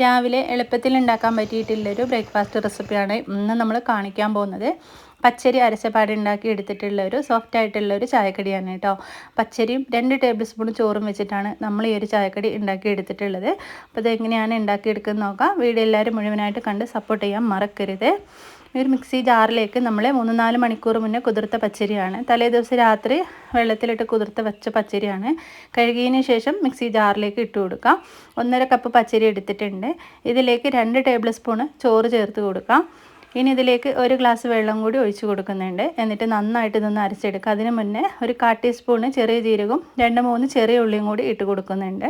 രാവിലെ എളുപ്പത്തിൽ ഉണ്ടാക്കാൻ പറ്റിയിട്ടുള്ളൊരു ബ്രേക്ക്ഫാസ്റ്റ് റെസിപ്പിയാണ് ഇന്ന് നമ്മൾ കാണിക്കാൻ പോകുന്നത്. പച്ചരി അരച്ചപ്പാട് ഉണ്ടാക്കി എടുത്തിട്ടുള്ള ഒരു സോഫ്റ്റ് ആയിട്ടുള്ള ഒരു ചായക്കടിയാണ് കേട്ടോ. പച്ചരിയും രണ്ട് ടേബിൾ സ്പൂൺ ചോറും വെച്ചിട്ടാണ് നമ്മൾ ഈ ഒരു ചായക്കടി ഉണ്ടാക്കി എടുത്തിട്ടുള്ളത്. അപ്പോൾ ഇത് എങ്ങനെയാണ് ഉണ്ടാക്കിയെടുക്കുന്നത് നോക്കാം. വീഡിയോ എല്ലാവരും മുഴുവനായിട്ട് കണ്ട് സപ്പോർട്ട് ചെയ്യാൻ മറക്കരുത്. ഒരു മിക്സി ജാറിലേക്ക് നമ്മൾ മൂന്ന് നാല് മണിക്കൂർ മുന്നേ കുതിർത്ത പച്ചരിയാണ്. തലേ ദിവസം രാത്രി വെള്ളത്തിലിട്ട് കുതിർത്ത വെച്ച പച്ചരിയാണ്. കഴുകിയതിന് ശേഷം മിക്സി ജാറിലേക്ക് ഇട്ട് കൊടുക്കാം. ഒന്നര കപ്പ് പച്ചരി എടുത്തിട്ടുണ്ട്. ഇതിലേക്ക് രണ്ട് ടേബിൾ സ്പൂണ് ചോറ് ചേർത്ത് കൊടുക്കാം. ഇനി ഇതിലേക്ക് ഒരു ഗ്ലാസ് വെള്ളം കൂടി ഒഴിച്ചു കൊടുക്കുന്നുണ്ട്. എന്നിട്ട് നന്നായിട്ട് ഇതൊന്ന് അരച്ചെടുക്കുക. അതിന് മുന്നേ ഒരു കാ ടീസ്പൂണ് ചെറിയ ജീരകവും രണ്ട് മൂന്ന് ചെറിയ ഉള്ളിയും കൂടി ഇട്ട് കൊടുക്കുന്നുണ്ട്.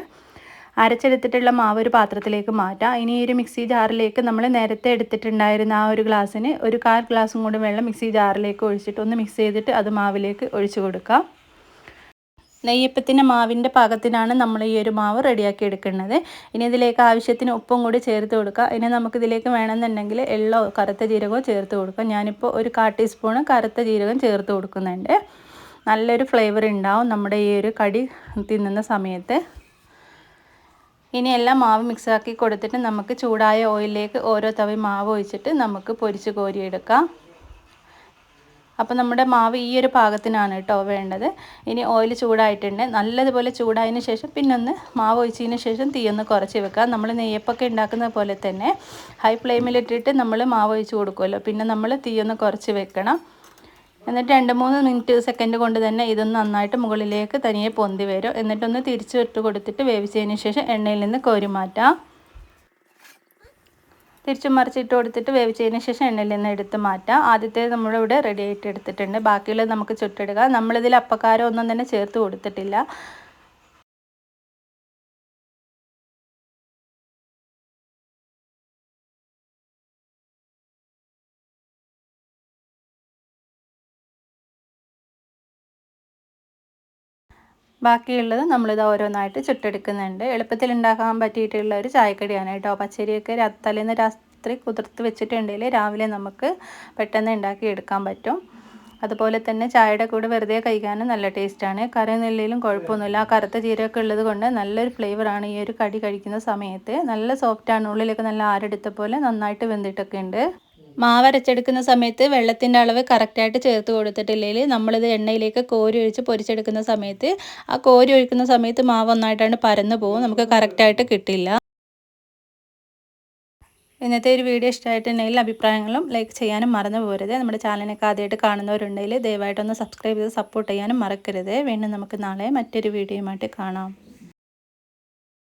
അരച്ചെടുത്തിട്ടുള്ള മാവ് ഒരു പാത്രത്തിലേക്ക് മാറ്റാം. ഇനി ഈ ഒരു മിക്സി ജാറിലേക്ക് നമ്മൾ നേരത്തെ എടുത്തിട്ടുണ്ടായിരുന്ന ആ ഒരു ഗ്ലാസ്സിന് ഒരു കാൽ ഗ്ലാസും കൂടി വെള്ളം മിക്സി ജാറിലേക്ക് ഒഴിച്ചിട്ട് ഒന്ന് മിക്സ് ചെയ്തിട്ട് അത് മാവിലേക്ക് ഒഴിച്ചു കൊടുക്കാം. നെയ്യപ്പത്തിന്റെ മാവിന്റെ പാകത്തിനാണ് നമ്മൾ ഈ ഒരു മാവ് റെഡിയാക്കി എടുക്കുന്നത്. ഇനി ഇതിലേക്ക് ആവശ്യത്തിന് ഉപ്പും കൂടി ചേർത്ത് കൊടുക്കുക. ഇനി നമുക്കിതിലേക്ക് വേണമെന്നുണ്ടെങ്കിൽ എള്ളോ കറുത്ത ജീരകമോ ചേർത്ത് കൊടുക്കാം ഞാനിപ്പോൾ ഒരു കാ ടീസ്പൂണ് കറുത്ത ജീരകം ചേർത്ത് കൊടുക്കുന്നുണ്ട്. നല്ലൊരു ഫ്ലേവർ ഉണ്ടാവും നമ്മുടെ ഈ ഒരു കടി തിന്നുന്ന സമയത്ത്. ഇനി എല്ലാം മാവ് മിക്സാക്കി കൊടുത്തിട്ട് നമുക്ക് ചൂടായ ഓയിലിലേക്ക് ഓരോ തവി മാവ് ഒഴിച്ചിട്ട് നമുക്ക് പൊരിച്ച് കോരിയെടുക്കാം. അപ്പോൾ നമ്മുടെ മാവ് ഈ ഒരു പാകത്തിനാണ് കേട്ടോ വേണ്ടത്. ഇനി ഓയിൽ ചൂടായിട്ടുണ്ട്. നല്ലതുപോലെ ചൂടായതിന് ശേഷം പിന്നെ ഒന്ന് മാവ് ഒഴിച്ചതിന് ശേഷം തീ ഒന്ന് കുറച്ച് വെക്കുക. നമ്മൾ നെയ്യപ്പൊക്കെ ഉണ്ടാക്കുന്ന പോലെ തന്നെ ഹൈ ഫ്ലെയിമിലിട്ടിട്ട് നമ്മൾ മാവ് ഒഴിച്ച് കൊടുക്കുമല്ലോ. പിന്നെ നമ്മൾ തീ ഒന്ന് കുറച്ച് വെക്കണം. എന്നിട്ട് രണ്ട് മൂന്ന് മിനിറ്റ് സെക്കൻഡ് കൊണ്ട് തന്നെ ഇതൊന്ന് നന്നായിട്ട് മുകളിലേക്ക് തനിയെ പൊന്തി വരും. എന്നിട്ടൊന്ന് തിരിച്ചു വിട്ട് കൊടുത്തിട്ട് വേവിച്ചതിന് ശേഷം എണ്ണയിൽ നിന്ന് കോരി മാറ്റാം. തിരിച്ചു മറിച്ചിട്ട് കൊടുത്തിട്ട് വേവിച്ചതിന് ശേഷം എണ്ണയിൽ നിന്ന് എടുത്ത് മാറ്റാം. ആദ്യത്തെ നമ്മളിവിടെ റെഡി ആയിട്ട് എടുത്തിട്ടുണ്ട്. ബാക്കിയുള്ളത് നമുക്ക് ചുട്ടെടുക്കാം. നമ്മളിതിൽ അപ്പക്കാരം ഒന്നും തന്നെ ചേർത്ത് കൊടുത്തിട്ടില്ല. ബാക്കിയുള്ളത് നമ്മളിത് ഓരോന്നായിട്ട് ചുട്ടെടുക്കുന്നുണ്ട്. എളുപ്പത്തിൽ ഉണ്ടാക്കാൻ പറ്റിയിട്ടുള്ള ഒരു ചായക്കടിയാണ് കേട്ടോ. പച്ചരിയൊക്കെ തലേന്ന് രാത്രി കുതിർത്ത് വെച്ചിട്ടുണ്ടെങ്കിൽ രാവിലെ നമുക്ക് പെട്ടെന്ന് ഉണ്ടാക്കി എടുക്കാൻ പറ്റും. അതുപോലെ തന്നെ ചായയുടെ കൂടെ വെറുതെ കഴിക്കാനും നല്ല ടേസ്റ്റാണ്. കറി നെല്ലിലും കുഴപ്പമൊന്നുമില്ല. ആ കറുത്ത ജീരകമൊക്കെ ഉള്ളത് കൊണ്ട് നല്ലൊരു ഫ്ലേവറാണ് ഈ ഒരു കടി കഴിക്കുന്ന സമയത്ത്. നല്ല സോഫ്റ്റാണ് ഉള്ളിലൊക്കെ നല്ല ആരെടുത്ത പോലെ നന്നായിട്ട് വെന്തിട്ടൊക്കെ ഉണ്ട്. മാവ് അരച്ചെടുക്കുന്ന സമയത്ത് വെള്ളത്തിന്റെ അളവ് കറക്റ്റായിട്ട് ചേർത്ത് കൊടുത്തിട്ടില്ലെങ്കിൽ നമ്മളിത് എണ്ണയിലേക്ക് കോരി ഒഴിച്ച് പൊരിച്ചെടുക്കുന്ന സമയത്ത് ആ കോരി ഒഴിക്കുന്ന സമയത്ത് മാവ് ഒന്നായിട്ടാണ് പരന്നു പോകും. നമുക്ക് കറക്റ്റായിട്ട് കിട്ടില്ല. ഇന്നത്തെ ഒരു വീഡിയോ ഇഷ്ടമായിട്ടുണ്ടെങ്കിൽ അഭിപ്രായങ്ങളും ലൈക്ക് ചെയ്യാനും മറന്നു പോരുത്. നമ്മുടെ ചാനലിനൊക്കെ ആദ്യമായിട്ട് കാണുന്നവരുണ്ടെങ്കിൽ ദയവായിട്ടൊന്ന് സബ്സ്ക്രൈബ് ചെയ്ത് സപ്പോർട്ട് ചെയ്യാനും മറക്കരുത്. വീണ്ടും നമുക്ക് നാളെ മറ്റൊരു വീഡിയോയുമായിട്ട് കാണാം.